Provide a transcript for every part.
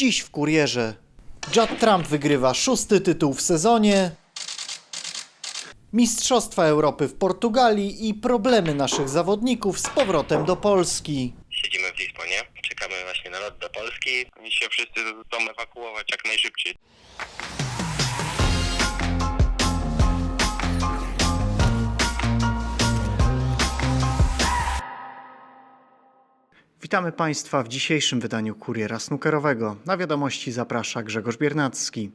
Dziś w kurierze. Judd Trump wygrywa szósty tytuł w sezonie. Mistrzostwa Europy w Portugalii i problemy naszych zawodników z powrotem do Polski. Siedzimy w Lisbonie, czekamy właśnie na lot do Polski i się wszyscy chcą ewakuować jak najszybciej. Witamy Państwa w dzisiejszym wydaniu Kuriera Snookerowego. Na wiadomości zaprasza Grzegorz Biernacki.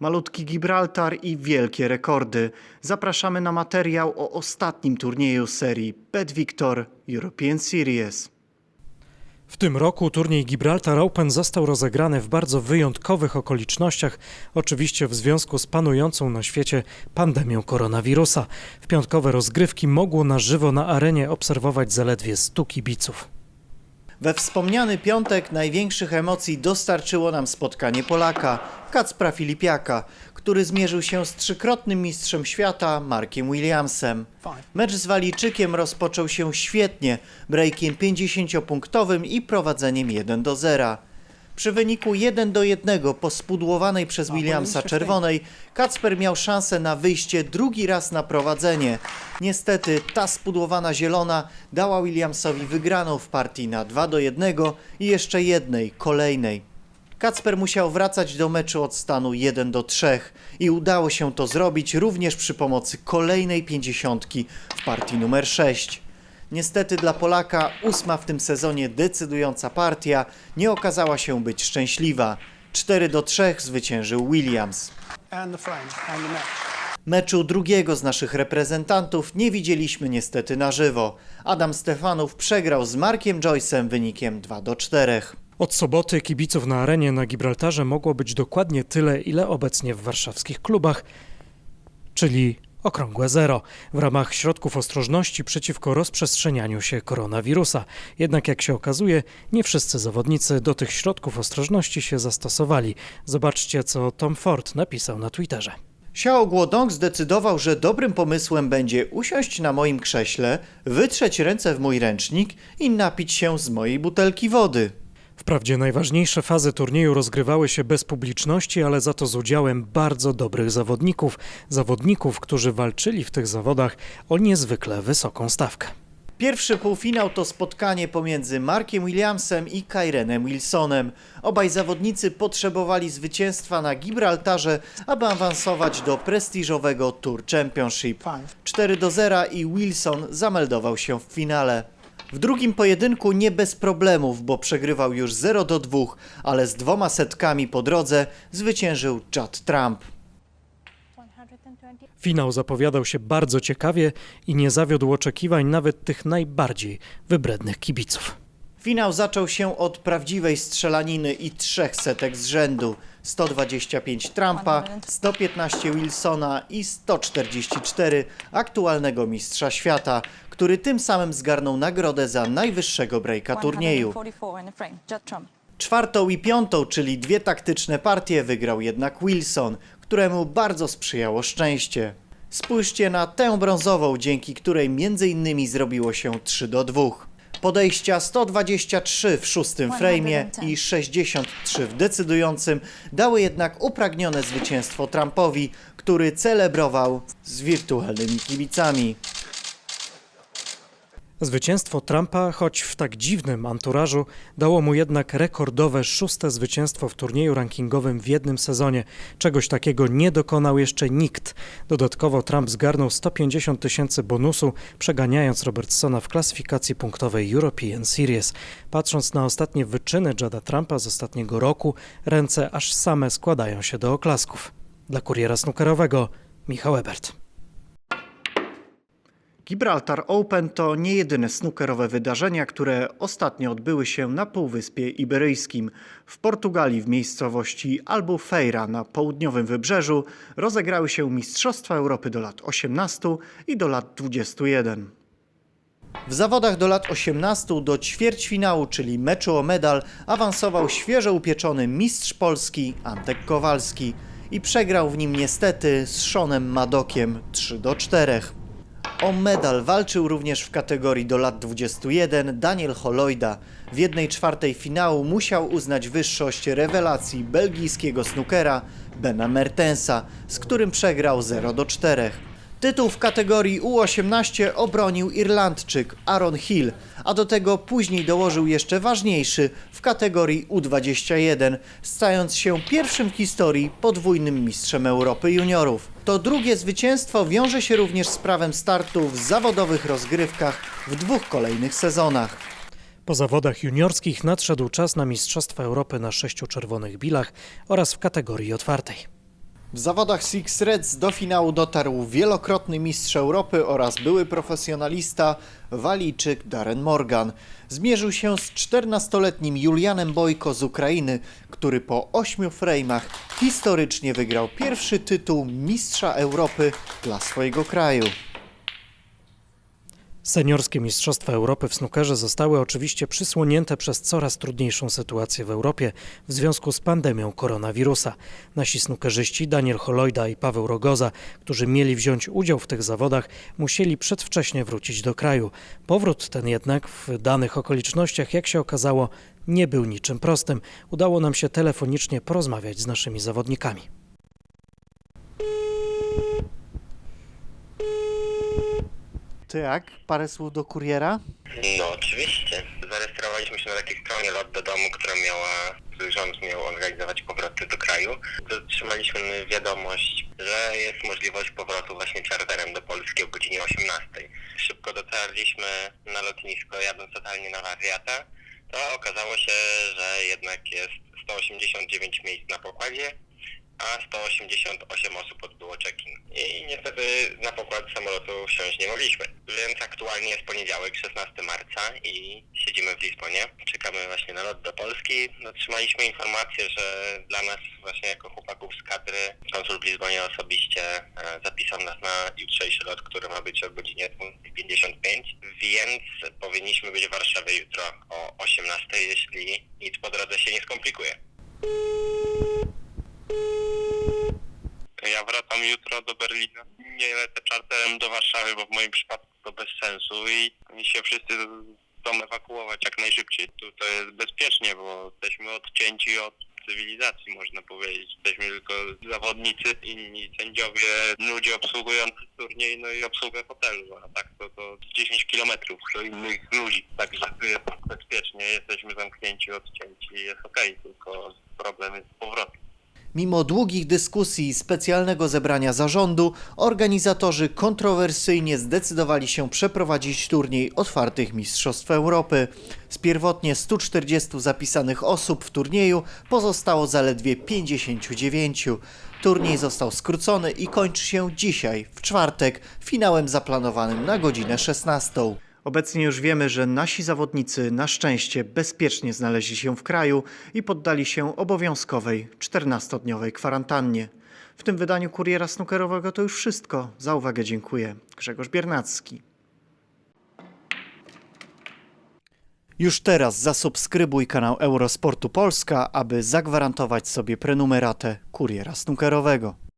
Malutki Gibraltar i wielkie rekordy. Zapraszamy na materiał o ostatnim turnieju serii Bet Victor European Series. W tym roku turniej Gibraltar Open został rozegrany w bardzo wyjątkowych okolicznościach, oczywiście w związku z panującą na świecie pandemią koronawirusa. W piątkowe rozgrywki mogło na żywo na arenie obserwować zaledwie 100 kibiców. We wspomniany piątek największych emocji dostarczyło nam spotkanie Polaka, Kacpra Filipiaka, który zmierzył się z trzykrotnym mistrzem świata Markiem Williamsem. Mecz z Walijczykiem rozpoczął się świetnie, breakiem 50-punktowym i prowadzeniem 1 do 0. Przy wyniku 1 do 1 po spudłowanej przez Williamsa czerwonej, Kacper miał szansę na wyjście drugi raz na prowadzenie. Niestety ta spudłowana zielona dała Williamsowi wygraną w partii na 2 do 1 i jeszcze jednej, kolejnej. Kacper musiał wracać do meczu od stanu 1 do 3 i udało się to zrobić również przy pomocy kolejnej pięćdziesiątki w partii numer 6. Niestety dla Polaka ósma w tym sezonie decydująca partia nie okazała się być szczęśliwa. 4 do 3 zwyciężył Williams. and the frame and the net. Meczu drugiego z naszych reprezentantów nie widzieliśmy niestety na żywo. Adam Stefanów przegrał z Markiem Joyce'em wynikiem 2 do 4. Od soboty kibiców na arenie na Gibraltarze mogło być dokładnie tyle, ile obecnie w warszawskich klubach, czyli okrągłe zero, w ramach środków ostrożności przeciwko rozprzestrzenianiu się koronawirusa. Jednak jak się okazuje, nie wszyscy zawodnicy do tych środków ostrożności się zastosowali. Zobaczcie, co Tom Ford napisał na Twitterze. Xiao Guodong zdecydował, że dobrym pomysłem będzie usiąść na moim krześle, wytrzeć ręce w mój ręcznik i napić się z mojej butelki wody. Wprawdzie najważniejsze fazy turnieju rozgrywały się bez publiczności, ale za to z udziałem bardzo dobrych zawodników, zawodników, którzy walczyli w tych zawodach o niezwykle wysoką stawkę. Pierwszy półfinał to spotkanie pomiędzy Markiem Williamsem i Kyrenem Wilsonem. Obaj zawodnicy potrzebowali zwycięstwa na Gibraltarze, aby awansować do prestiżowego Tour Championship. 4 do 0 i Wilson zameldował się w finale. W drugim pojedynku nie bez problemów, bo przegrywał już 0 do 2, ale z dwoma setkami po drodze zwyciężył Judd Trump. Finał zapowiadał się bardzo ciekawie i nie zawiódł oczekiwań nawet tych najbardziej wybrednych kibiców. Finał zaczął się od prawdziwej strzelaniny i trzech setek z rzędu. 125 Trumpa, 115 Wilsona i 144 aktualnego mistrza świata, który tym samym zgarnął nagrodę za najwyższego breaka turnieju. 144 in the frame. Judd Trump. Czwartą i piątą, czyli dwie taktyczne partie, wygrał jednak Wilson, któremu bardzo sprzyjało szczęście. Spójrzcie na tę brązową, dzięki której m.in. zrobiło się 3 do 2. Podejścia 123 w szóstym frejmie i 63 w decydującym dały jednak upragnione zwycięstwo Trumpowi, który celebrował z wirtualnymi kibicami. Zwycięstwo Trumpa, choć w tak dziwnym anturażu, dało mu jednak rekordowe szóste zwycięstwo w turnieju rankingowym w jednym sezonie. Czegoś takiego nie dokonał jeszcze nikt. Dodatkowo Trump zgarnął 150 tysięcy bonusu, przeganiając Robertsona w klasyfikacji punktowej European Series. Patrząc na ostatnie wyczyny Jada Trumpa z ostatniego roku, ręce aż same składają się do oklasków. Dla kuriera snookerowego Michał Ebert. Gibraltar Open to nie jedyne snookerowe wydarzenia, które ostatnio odbyły się na Półwyspie Iberyjskim. W Portugalii w miejscowości Albufeira na południowym wybrzeżu rozegrały się Mistrzostwa Europy do lat 18 i do lat 21. W zawodach do lat 18 do ćwierćfinału, czyli meczu o medal, awansował świeżo upieczony mistrz Polski Antek Kowalski i przegrał w nim niestety z Seanem Madokiem 3 do 4. O medal walczył również w kategorii do lat 21 Daniel Holojda. W jednej czwartej finału musiał uznać wyższość rewelacji belgijskiego snookera Bena Mertensa, z którym przegrał 0 do 4. Tytuł w kategorii U18 obronił Irlandczyk Aaron Hill, a do tego później dołożył jeszcze ważniejszy w kategorii U21, stając się pierwszym w historii podwójnym mistrzem Europy juniorów. To drugie zwycięstwo wiąże się również z prawem startu w zawodowych rozgrywkach w dwóch kolejnych sezonach. Po zawodach juniorskich nadszedł czas na Mistrzostwa Europy na sześciu czerwonych bilach oraz w kategorii otwartej. W zawodach Six Reds do finału dotarł wielokrotny mistrz Europy oraz były profesjonalista Walijczyk Darren Morgan. Zmierzył się z 14-letnim Julianem Bojko z Ukrainy, który po ośmiu frejmach historycznie wygrał pierwszy tytuł mistrza Europy dla swojego kraju. Seniorskie Mistrzostwa Europy w snookerze zostały oczywiście przysłonięte przez coraz trudniejszą sytuację w Europie w związku z pandemią koronawirusa. Nasi snookerzyści Daniel Holojda i Paweł Rogoza, którzy mieli wziąć udział w tych zawodach, musieli przedwcześnie wrócić do kraju. Powrót ten jednak w danych okolicznościach, jak się okazało, nie był niczym prostym. Udało nam się telefonicznie porozmawiać z naszymi zawodnikami. Ty jak? Parę słów do kuriera? No oczywiście. Zarejestrowaliśmy się na takiej stronie lot do domu, która miała, rząd miał organizować powroty do kraju. Otrzymaliśmy wiadomość, że jest możliwość powrotu właśnie czarterem do Polski o godzinie 18. Szybko dotarliśmy na lotnisko, jadąc totalnie na wariata. To okazało się, że jednak jest 189 miejsc na pokładzie, a 188 osób odbyło check-in. I niestety na pokład samolotu wsiąść nie mogliśmy. Więc aktualnie jest poniedziałek, 16 marca i siedzimy w Lizbonie. Czekamy właśnie na lot do Polski. Otrzymaliśmy informację, że dla nas właśnie jako chłopaków z kadry konsul w Lizbonie osobiście e, zapisał nas na jutrzejszy lot, który ma być o godzinie 12.55, więc powinniśmy być w Warszawie jutro o 18.00, jeśli nic po drodze się nie skomplikuje. Wracam jutro do Berlina. Nie lecę czarterem do Warszawy, bo w moim przypadku to bez sensu i oni się wszyscy chcą ewakuować jak najszybciej. Tu to jest bezpiecznie, bo jesteśmy odcięci od cywilizacji, można powiedzieć. Jesteśmy tylko zawodnicy, inni sędziowie, ludzie obsługujący turniej, no i obsługę hotelu, a tak to, to 10 kilometrów do innych ludzi. Także jest bezpiecznie, jesteśmy zamknięci, odcięci, jest okej, tylko problem jest z powrotem. Mimo długich dyskusji i specjalnego zebrania zarządu, organizatorzy kontrowersyjnie zdecydowali się przeprowadzić turniej otwartych Mistrzostw Europy. Z pierwotnie 140 zapisanych osób w turnieju pozostało zaledwie 59. Turniej został skrócony i kończy się dzisiaj, w czwartek, finałem zaplanowanym na godzinę 16. Obecnie już wiemy, że nasi zawodnicy na szczęście bezpiecznie znaleźli się w kraju i poddali się obowiązkowej 14-dniowej kwarantannie. W tym wydaniu kuriera snookerowego to już wszystko. Za uwagę dziękuję. Grzegorz Biernacki. Już teraz zasubskrybuj kanał Eurosportu Polska, aby zagwarantować sobie prenumeratę kuriera snookerowego.